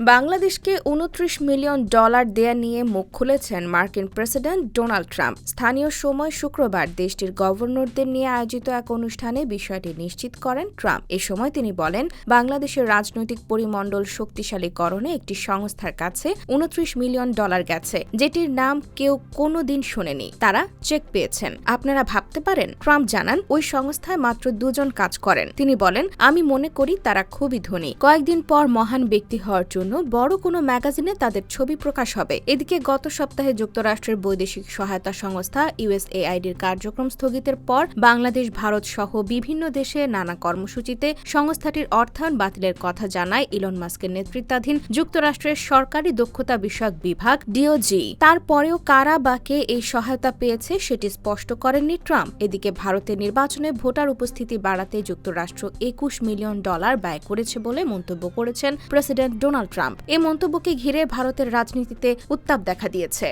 বাংলাদেশকে উনত্রিশ million dollar দেয়া নিয়ে মুখ খুলেছেন মার্কিন প্রেসিডেন্ট ডোনাল্ড ট্রাম্প। স্থানীয় সময় শুক্রবার দেশটির গভর্নরদের নিয়ে আয়োজিত এক অনুষ্ঠানে বিষয়টি নিশ্চিত করেন ট্রাম্প। এ সময় তিনি বলেন, বাংলাদেশের রাজনৈতিক পরিমণ্ডল শক্তিশালীকরণে একটি সংস্থার কাছে উনত্রিশ মিলিয়ন ডলার গেছে, যেটির নাম কেউ কোনো দিন শোনেনি। তারা চেক পেয়েছেন। আপনারা ভাবতে পারেন, ট্রাম্প জানান, ওই সংস্থায় মাত্র দুজন কাজ করেন। তিনি বলেন, আমি মনে করি তারা খুবই ধনী। কয়েকদিন পর মহান ব্যক্তি হওয়ার জন্য বড় কোনো ম্যাগাজিনে তাদের ছবি প্রকাশ হবে। এদিকে গত সপ্তাহে যুক্তরাষ্ট্রের বৈদেশিক সহায়তা সংস্থা ইউএসএআইডির কার্যক্রম স্থগিতের পর বাংলাদেশ, ভারত সহ বিভিন্ন দেশে নানা কর্মসূচিতে সংস্থাটির অর্থায়ন বাতিলের কথা জানায় ইলন মাস্কের নেতৃত্বাধীন যুক্তরাষ্ট্রের সরকারি দক্ষতা বিষয়ক বিভাগ ডিওজি তারপরেও কারা বা কে এই সহায়তা পেয়েছে সেটি স্পষ্ট করেননি ট্রাম্প। এদিকে ভারতের নির্বাচনে ভোটার উপস্থিতি বাড়াতে যুক্তরাষ্ট্র একুশ মিলিয়ন ডলার ব্যয় করেছে বলে মন্তব্য করেছেন প্রেসিডেন্ট ডোনাল্ড ট্রাম্প। এ মন্তব্যকে ঘিরে ভারতের রাজনীতিতে উত্তাপ দেখা দিয়েছে।